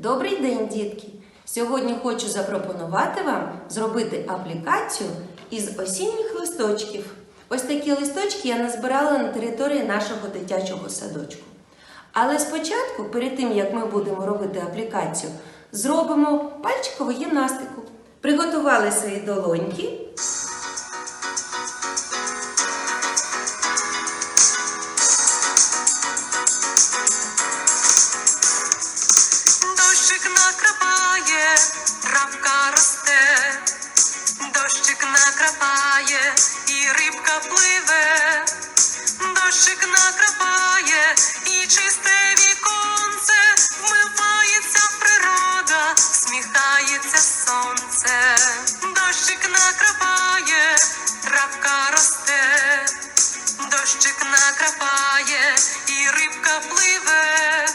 Добрий день, дітки! Сьогодні хочу запропонувати вам зробити аплікацію із осінніх листочків. Ось такі листочки я назбирала на території нашого дитячого садочку. Але спочатку, перед тим як ми будемо робити аплікацію, зробимо пальчикову гімнастику. Приготували свої долоньки. Пливе.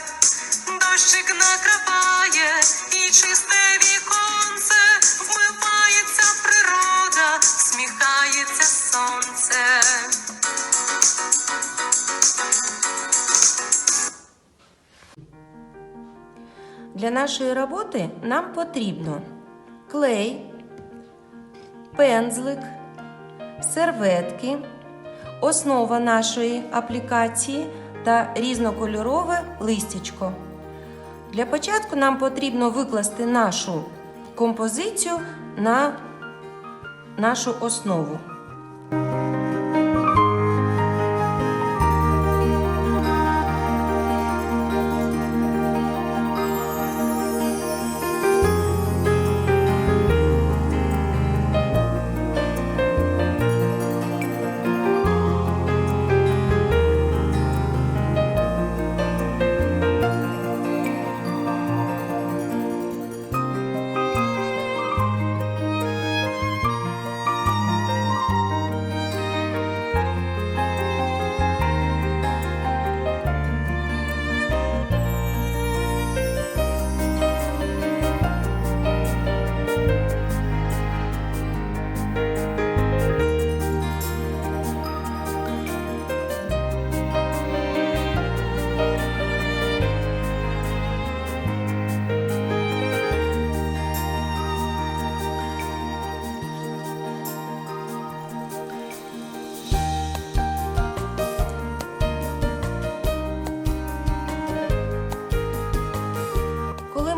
Дощик накрапає і чисте віконце, вмивається природа, сміхається сонце. Для нашої роботи нам потрібно клей, пензлик, серветки, основа нашої аплікації та різнокольорове листячко. Для початку нам потрібно викласти нашу композицію на нашу основу.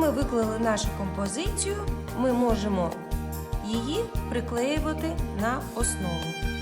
Ми виклали нашу композицію, ми можемо її приклеювати на основу.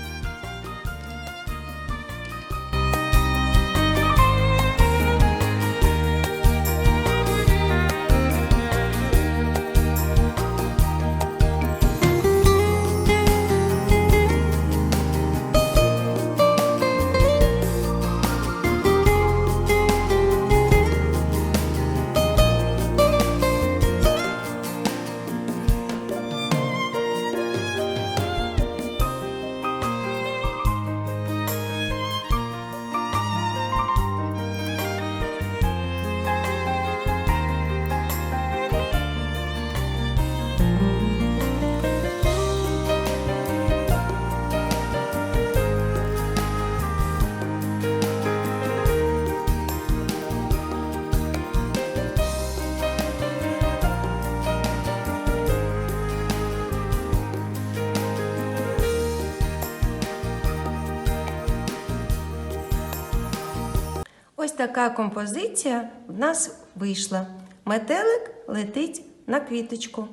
Ось така композиція в нас вийшла. Метелик летить на квіточку.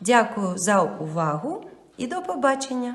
Дякую за увагу і до побачення!